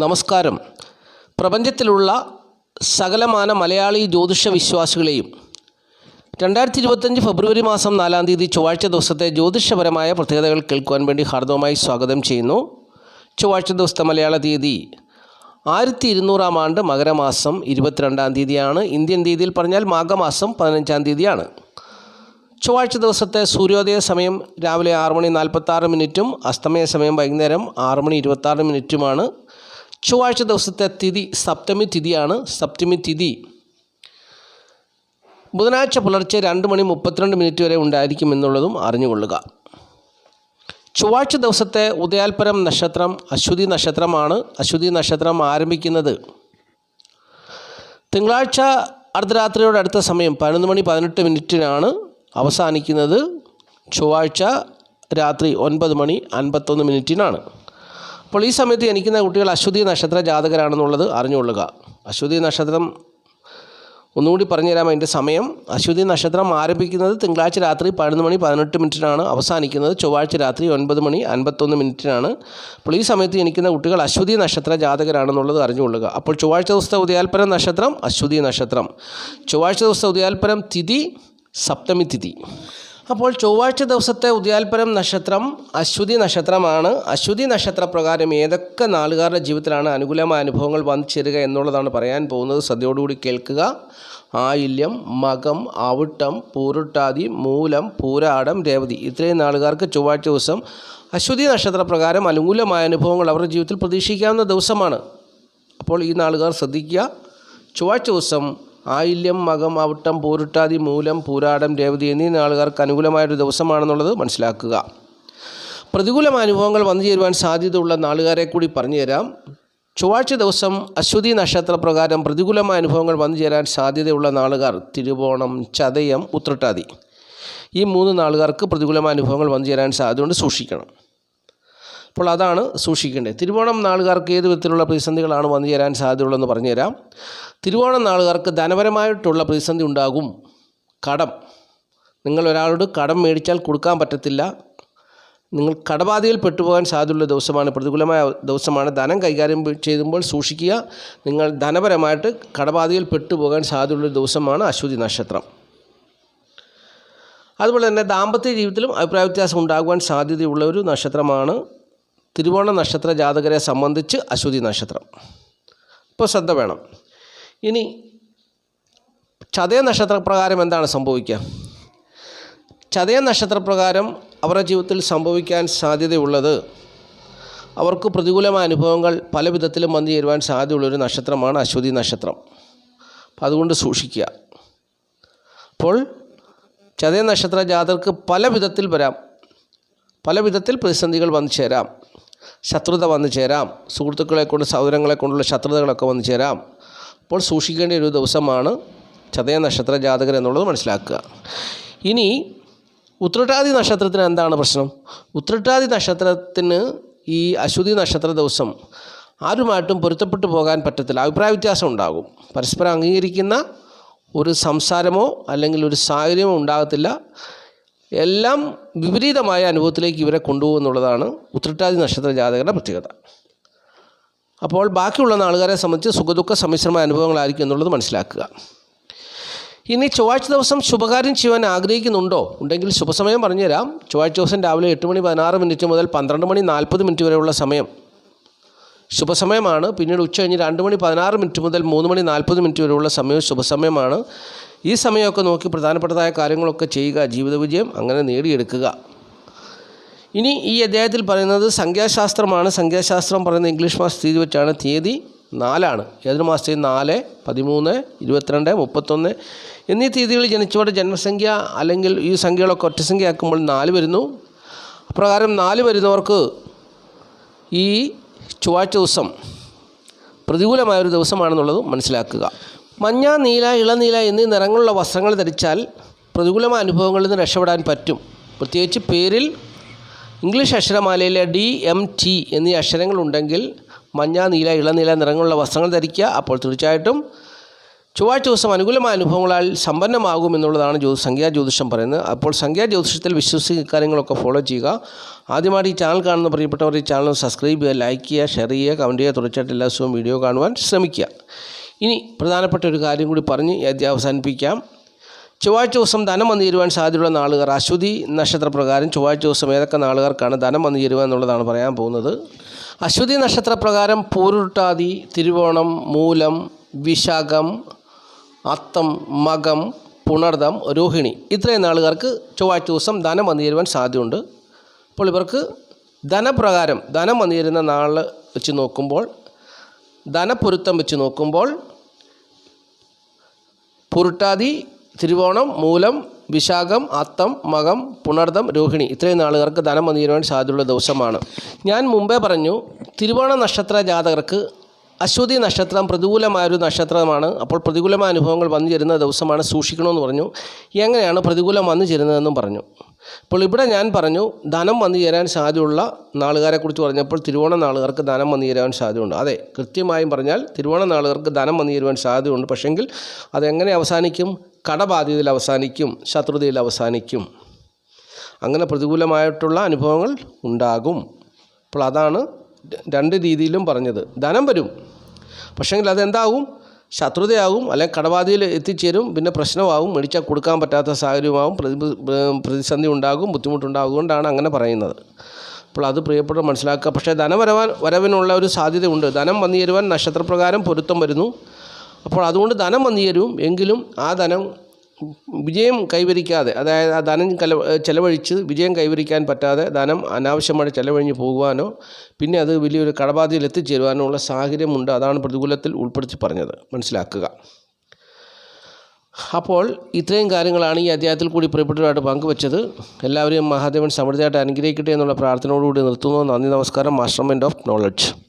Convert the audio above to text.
നമസ്കാരം. പ്രപഞ്ചത്തിലുള്ള സകലമാന മലയാളി ജ്യോതിഷ വിശ്വാസികളെയും രണ്ടായിരത്തി ഇരുപത്തഞ്ച് ഫെബ്രുവരി മാസം നാലാം തീയതി ചൊവ്വാഴ്ച ദിവസത്തെ ജ്യോതിഷപരമായ പ്രത്യേകതകൾ കേൾക്കുവാൻ വേണ്ടി ഹാർദവമായി സ്വാഗതം ചെയ്യുന്നു. ചൊവ്വാഴ്ച ദിവസത്തെ മലയാള തീയതി ആയിരത്തി ഇരുന്നൂറാം ആണ്ട് മകരമാസം ഇരുപത്തിരണ്ടാം തീയതിയാണ്. ഇന്ത്യൻ തീയതിയിൽ പറഞ്ഞാൽ മാഘമാസം പതിനഞ്ചാം തീയതിയാണ്. ചൊവ്വാഴ്ച ദിവസത്തെ സൂര്യോദയ സമയം രാവിലെ ആറ് മണി നാൽപ്പത്താറ് മിനിറ്റും അസ്തമയ സമയം വൈകുന്നേരം ആറ് മണി ഇരുപത്താറ് മിനിറ്റുമാണ്. ചൊവ്വാഴ്ച ദിവസത്തെ തിഥി സപ്തമി തിഥിയാണ്. സപ്തമി തിഥി ബുധനാഴ്ച പുലർച്ചെ രണ്ട് മണി മുപ്പത്തിരണ്ട് മിനിറ്റ് വരെ ഉണ്ടായിരിക്കും എന്നുള്ളതും അറിഞ്ഞുകൊള്ളുക. ചൊവ്വാഴ്ച ദിവസത്തെ ഉദയാൽപരം നക്ഷത്രം അശ്വതി നക്ഷത്രമാണ്. അശ്വതി നക്ഷത്രം ആരംഭിക്കുന്നത് തിങ്കളാഴ്ച അർദ്ധരാത്രിയോട് അടുത്ത സമയം പതിനൊന്ന് മണി പതിനെട്ട് മിനിറ്റിനാണ് അവസാനിക്കുന്നത്. ചൊവ്വാഴ്ച രാത്രി ഒൻപത് മണി അൻപത്തൊന്ന് മിനിറ്റിനാണ്. അപ്പോൾ ഈ സമയത്ത് ജനിക്കുന്ന കുട്ടികൾ അശ്വതി നക്ഷത്ര ജാതകരാണെന്നുള്ളത് അറിഞ്ഞുകൊള്ളുക. അശ്വതി നക്ഷത്രം ഒന്നുകൂടി പറഞ്ഞുതരാം അതിന്റെ സമയം. അശ്വതി നക്ഷത്രം ആരംഭിക്കുന്നത് തിങ്കളാഴ്ച രാത്രി പതിനൊന്ന് മണി പതിനെട്ട് മിനിറ്റിനാണ്. അവസാനിക്കുന്നത് ചൊവ്വാഴ്ച രാത്രി ഒൻപത് മണി അൻപത്തൊന്ന് മിനിറ്റിനാണ്. അപ്പോൾ ഈ സമയത്ത് ജനിക്കുന്ന കുട്ടികൾ അശ്വതി നക്ഷത്ര ജാതകരാണെന്നുള്ളത് അറിഞ്ഞുകൊള്ളുക. അപ്പോൾ ചൊവ്വാഴ്ച ദിവസത്തെ ഉദയാൽപരം നക്ഷത്രം അശ്വതി നക്ഷത്രം. ചൊവ്വാഴ്ച ദിവസത്തെ ഉദയാൽപരം തിഥി സപ്തമി തിഥി. അപ്പോൾ ചൊവ്വാഴ്ച ദിവസത്തെ ഉദയാൽപരം നക്ഷത്രം അശ്വതി നക്ഷത്രമാണ്. അശ്വതി നക്ഷത്രപ്രകാരം ഏതൊക്കെ നാളുകാരുടെ ജീവിതത്തിലാണ് അനുകൂലമായ അനുഭവങ്ങൾ വന്നു ചേരുക എന്നുള്ളതാണ് പറയാൻ പോകുന്നത്. ശ്രദ്ധയോടുകൂടി കേൾക്കുക. ആയില്യം മകം അവിട്ടം പൂരുട്ടാതി മൂലം പൂരാടം രേവതി. ഇത്രയും നാളുകാർക്ക് ചൊവ്വാഴ്ച ദിവസം അശ്വതി നക്ഷത്രപ്രകാരം അനുകൂലമായ അനുഭവങ്ങൾ അവരുടെ ജീവിതത്തിൽ പ്രതീക്ഷിക്കാവുന്ന ദിവസമാണ്. അപ്പോൾ ഈ നാളുകാർ ശ്രദ്ധിക്കുക. ചൊവ്വാഴ്ച ദിവസം ആയില്യം മകം അവിട്ടം പൂരുട്ടാതി മൂലം പൂരാടം രേവതി എന്നീ നാളുകാർക്ക് അനുകൂലമായൊരു ദിവസമാണെന്നുള്ളത് മനസ്സിലാക്കുക. പ്രതികൂലമായ അനുഭവങ്ങൾ വന്നു ചേരുവാൻ സാധ്യതയുള്ള നാളുകാരെ കൂടി പറഞ്ഞുതരാം. ചൊവ്വാഴ്ച ദിവസം അശ്വതി നക്ഷത്രപ്രകാരം പ്രതികൂലമായ അനുഭവങ്ങൾ വന്നു ചേരാൻ സാധ്യതയുള്ള നാളുകാർ തിരുവോണം ചതയം ഉത്രട്ടാതി. ഈ മൂന്ന് നാളുകാർക്ക് പ്രതികൂലമായ അനുഭവങ്ങൾ വന്നു ചേരാൻ സാധ്യതയുണ്ട്. സൂക്ഷിക്കണം. അപ്പോൾ അതാണ് സൂക്ഷിക്കേണ്ടത്. തിരുവോണം നാളുകാർക്ക് ഏത് വിധത്തിലുള്ള പ്രതിസന്ധികളാണ് വന്നു ചേരാൻ സാധ്യതയുള്ളതെന്ന് പറഞ്ഞുതരാം. തിരുവോണം നാളുകാർക്ക് ധനപരമായിട്ടുള്ള പ്രതിസന്ധി ഉണ്ടാകും. കടം. നിങ്ങൾ ഒരാളോട് കടം മേടിച്ചാൽ കൊടുക്കാൻ പറ്റത്തില്ല. നിങ്ങൾ കടബാധയിൽ പെട്ടുപോകാൻ സാധ്യതയുള്ള ദിവസമാണ്. പ്രതികൂലമായ ദിവസമാണ്. ധനം കൈകാര്യം ചെയ്യുമ്പോൾ സൂക്ഷിക്കുക. നിങ്ങൾ ധനപരമായിട്ട് കടബാധയിൽ പെട്ടുപോകാൻ സാധ്യതയുള്ള ദിവസമാണ് അശ്വതി നക്ഷത്രം. അതുപോലെ തന്നെ ദാമ്പത്യ ജീവിതത്തിലും അഭിപ്രായ വ്യത്യാസം ഉണ്ടാകുവാൻ സാധ്യതയുള്ള ഒരു നക്ഷത്രമാണ് തിരുവോണ നക്ഷത്ര ജാതകരെ സംബന്ധിച്ച് അശ്വതി നക്ഷത്രം. ഇപ്പോൾ ശ്രദ്ധ വേണം. ഇനി ചതയ നക്ഷത്രപ്രകാരം എന്താണ് സംഭവിക്കുക? ചതയ നക്ഷത്രപ്രകാരം അവരുടെ ജീവിതത്തിൽ സംഭവിക്കാൻ സാധ്യതയുള്ളത് അവർക്ക് പ്രതികൂലമായ അനുഭവങ്ങൾ പല വിധത്തിലും വന്നു ചേരുവാൻ സാധ്യതയുള്ളൊരു നക്ഷത്രമാണ് അശ്വതി നക്ഷത്രം. അപ്പം അതുകൊണ്ട് സൂക്ഷിക്കുക. അപ്പോൾ ചതയ നക്ഷത്ര ജാതകർക്ക് പല വിധത്തിൽ വരാം. പല വിധത്തിൽ പ്രതിസന്ധികൾ വന്നു ചേരാം. ശത്രുത വന്നു ചേരാം. സുഹൃത്തുക്കളെ കൊണ്ട് സഹോദരങ്ങളെ കൊണ്ടുള്ള ശത്രുതകളൊക്കെ വന്നു ചേരാം. അപ്പോൾ സൂക്ഷിക്കേണ്ട ഒരു ദിവസമാണ് ചതയ നക്ഷത്ര ജാതകർ എന്നുള്ളത് മനസ്സിലാക്കുക. ഇനി ഉത്രട്ടാതി നക്ഷത്രത്തിന് എന്താണ് പ്രശ്നം? ഉത്രട്ടാതി നക്ഷത്രത്തിന് ഈ അശ്വതി നക്ഷത്ര ദിവസം ആരുമായിട്ടും പൊരുത്തപ്പെട്ടു പോകാൻ പറ്റത്തില്ല. അഭിപ്രായ വ്യത്യാസം ഉണ്ടാകും. പരസ്പരം അംഗീകരിക്കുന്ന ഒരു സംസാരമോ അല്ലെങ്കിൽ ഒരു സാഹചര്യമോ ഉണ്ടാകത്തില്ല. എല്ലാം വിപരീതമായ അനുഭവത്തിലേക്ക് ഇവരെ കൊണ്ടുപോകുന്നുള്ളതാണ് ഉത്രട്ടാതി നക്ഷത്ര ജാതകരുടെ പ്രത്യേകത. അപ്പോൾ ബാക്കിയുള്ള നാളുകാരെ സംബന്ധിച്ച് സുഖദുഃഖ സമ്മിശ്രമായ അനുഭവങ്ങളായിരിക്കും എന്നുള്ളത് മനസ്സിലാക്കുക. ഇനി ചൊവ്വാഴ്ച ദിവസം ശുഭകാര്യം ചെയ്യാൻ ആഗ്രഹിക്കുന്നുണ്ടോ? ഉണ്ടെങ്കിൽ ശുഭസമയം പറഞ്ഞുതരാം. ചൊവ്വാഴ്ച ദിവസം രാവിലെ എട്ട് മണി പതിനാറ് മിനിറ്റ് മുതൽ പന്ത്രണ്ട് മണി നാൽപ്പത് മിനിറ്റ് വരെയുള്ള സമയം. ശുഭസമയമാണ്. പിന്നീട് ഉച്ച കഴിഞ്ഞ് രണ്ട് മണി പതിനാറ് മിനിറ്റ് മുതൽ മൂന്ന് മണി നാൽപ്പത് മിനിറ്റ് വരെയുള്ള സമയം ശുഭസമയമാണ്. ഈ സമയമൊക്കെ നോക്കി പ്രധാനപ്പെട്ടതായ കാര്യങ്ങളൊക്കെ ചെയ്യുക ജീവിത വിജയം അങ്ങനെ നേടിയെടുക്കുക. ഇനി ഈ അദ്ദേഹത്തിൽ പറയുന്നത് സംഖ്യാശാസ്ത്രമാണ്. സംഖ്യാശാസ്ത്രം പറയുന്ന ഇംഗ്ലീഷ് മാസ തീയതി വെച്ചാണ് തീയതി നാലാണ്. ഏതൊരു മാസത്തിൽ നാല് പതിമൂന്ന് ഇരുപത്തിരണ്ട് മുപ്പത്തൊന്ന് എന്നീ തീയതികളിൽ ജനിച്ചവരുടെ ജന്മസംഖ്യ അല്ലെങ്കിൽ ഈ സംഖ്യകളൊക്കെ ഒറ്റസംഖ്യയാക്കുമ്പോൾ നാല് വരുന്നു. അപ്രകാരം നാല് വരുന്നവർക്ക് ഈ ചൊവ്വാഴ്ച ദിവസം പ്രതികൂലമായൊരു ദിവസമാണെന്നുള്ളത് മനസ്സിലാക്കുക. മഞ്ഞ നീല ഇളനീല എന്നീ നിറങ്ങളുള്ള വസ്ത്രങ്ങൾ ധരിച്ചാൽ പ്രതികൂലമായ അനുഭവങ്ങളിൽ നിന്ന് രക്ഷപ്പെടാൻ പറ്റും. പ്രത്യേകിച്ച് പേരിൽ ഇംഗ്ലീഷ് അക്ഷരമാലയിലെ ഡി എം ടി എന്നീ അക്ഷരങ്ങളുണ്ടെങ്കിൽ മഞ്ഞ നീല ഇളനീല നിറങ്ങളുള്ള വസ്ത്രങ്ങൾ ധരിക്കുക. അപ്പോൾ തീർച്ചയായിട്ടും ചൊവ്വാഴ്ച ദിവസം അനുകൂലമായ അനുഭവങ്ങളാൽ സമ്പന്നമാകും എന്നുള്ളതാണ് ജ്യോ സംഖ്യാ ജ്യോതിഷം പറയുന്നത്. അപ്പോൾ സംഖ്യാ ജ്യോതിഷത്തിൽ വിശ്വസിക്കുന്ന കാര്യങ്ങളൊക്കെ ഫോളോ ചെയ്യുക. ആദ്യമായിട്ട് ഈ ചാനൽ കാണുന്ന പ്രിയപ്പെട്ടവർ ഈ ചാനൽ സബ്സ്ക്രൈബ് ചെയ്യുക ലൈക്ക് ചെയ്യുക ഷെയർ ചെയ്യുക കമന്റ് ചെയ്യുക. തുടർച്ചയായിട്ട് എല്ലാ ദിവസവും വീഡിയോ കാണുവാൻ ശ്രമിക്കുക. ഇനി പ്രധാനപ്പെട്ട ഒരു കാര്യം കൂടി പറഞ്ഞ് അവസാനിപ്പിക്കാം. ചൊവ്വാഴ്ച ദിവസം ധനം വന്നു ചേരുവാൻ സാധ്യതയുള്ള നാളുകാർ അശ്വതി നക്ഷത്രപ്രകാരം ചൊവ്വാഴ്ച ദിവസം ഏതൊക്കെ നാളുകാർക്കാണ് ധനം വന്നു ചേരുക എന്നുള്ളതാണ് പറയാൻ പോകുന്നത്. അശ്വതി നക്ഷത്രപ്രകാരം പൂരുട്ടാതി തിരുവോണം മൂലം വിശാഖം അത്തം മകം പുണർദം രോഹിണി ഇത്രയും നാളുകാർക്ക് ചൊവ്വാഴ്ച ദിവസം ധനം വന്നു ചേരുവാൻ സാധ്യതയുണ്ട്. അപ്പോൾ ഇവർക്ക് ധനപ്രകാരം ധനം വന്നു ചേരുന്ന നാൾ വെച്ച് നോക്കുമ്പോൾ ധനപ്പൊരുത്തം വെച്ച് നോക്കുമ്പോൾ പുരുട്ടാതി തിരുവോണം മൂലം വിശാഖം അത്തം മകം പുണർദം രോഹിണി ഇത്രയും നാളുകാർക്ക് ധനം വന്നു ചേരുവാൻ സാധ്യതയുള്ള ദിവസമാണ്. ഞാൻ മുമ്പേ പറഞ്ഞു തിരുവോണ നക്ഷത്ര ജാതകർക്ക് അശ്വതി നക്ഷത്രം പ്രതികൂലമായൊരു നക്ഷത്രമാണ്. അപ്പോൾ പ്രതികൂലമായ അനുഭവങ്ങൾ വന്നു ചേരുന്ന ദിവസമാണ് സൂക്ഷിക്കണമെന്ന് പറഞ്ഞു. എങ്ങനെയാണ് പ്രതികൂലം വന്നു ചേരുന്നതെന്നും പറഞ്ഞു. അപ്പോൾ ഇവിടെ ഞാൻ പറഞ്ഞു ധനം വന്നു ചേരാൻ സാധ്യതയുള്ള നാളുകാരെക്കുറിച്ച് പറഞ്ഞപ്പോൾ തിരുവോണ നാളുകാർക്ക് ധനം വന്നു ചേരാൻ സാധ്യതയുണ്ട്. അതെ കൃത്യമായും പറഞ്ഞാൽ തിരുവോണ നാളുകാർക്ക് ധനം വന്നു ചേരുവാൻ സാധ്യതയുണ്ട്. പക്ഷെങ്കിൽ അതെങ്ങനെ അവസാനിക്കും? കടബാധ്യതയിൽ അവസാനിക്കും ശത്രുതയിൽ അവസാനിക്കും. അങ്ങനെ പ്രതികൂലമായിട്ടുള്ള അനുഭവങ്ങൾ ഉണ്ടാകും. അപ്പോൾ അതാണ് രണ്ട് രീതിയിലും പറഞ്ഞത്. ധനം വരും. പക്ഷേങ്കിൽ അതെന്താകും ശത്രുതയാകും അല്ലെങ്കിൽ കടബാധയിൽ എത്തിച്ചേരും. പിന്നെ പ്രശ്നമാകും. മേടിച്ചാൽ കൊടുക്കാൻ പറ്റാത്ത സാഹചര്യമാകും. പ്രതി പ്രതിസന്ധി ഉണ്ടാകും. ബുദ്ധിമുട്ടുണ്ടാകും. കൊണ്ടാണ് അങ്ങനെ പറയുന്നത്. അപ്പോൾ അത് പ്രിയപ്പെട്ട മനസ്സിലാക്കുക. പക്ഷേ ധനവരവാൻ വരവിനുള്ള ഒരു സാധ്യതയുണ്ട്. ധനം വന്നു ചേരുവാൻ നക്ഷത്രപ്രകാരം പൊരുത്തം വരുന്നു. അപ്പോൾ അതുകൊണ്ട് ധനം വന്നു ചേരും എങ്കിലും ആ ധനം വിജയം കൈവരിക്കാതെ അതായത് ആ ധനം കല ചെലവഴിച്ച് വിജയം കൈവരിക്കാൻ പറ്റാതെ ധനം അനാവശ്യമായിട്ട് ചെലവഴിഞ്ഞ് പോകുവാനോ പിന്നെ അത് വലിയൊരു കടബാധയിൽ എത്തിച്ചേരുവാനോ ഉള്ള സാഹചര്യമുണ്ട്. അതാണ് പ്രതികൂലത്തിൽ ഉൾപ്പെടുത്തി പറഞ്ഞത്. മനസ്സിലാക്കുക. അപ്പോൾ ഇത്രയും കാര്യങ്ങളാണ് ഈ അധ്യായത്തിൽ കൂടി പ്രിയപ്പെട്ടവരായിട്ട് പങ്കുവച്ചത്. എല്ലാവരെയും മഹാദേവൻ സമൃദ്ധിയായിട്ട് അനുഗ്രഹിക്കട്ടെ എന്നുള്ള പ്രാർത്ഥനയോടുകൂടി നിർത്തുന്നു. നന്ദി നമസ്കാരം. Master mind of knowledge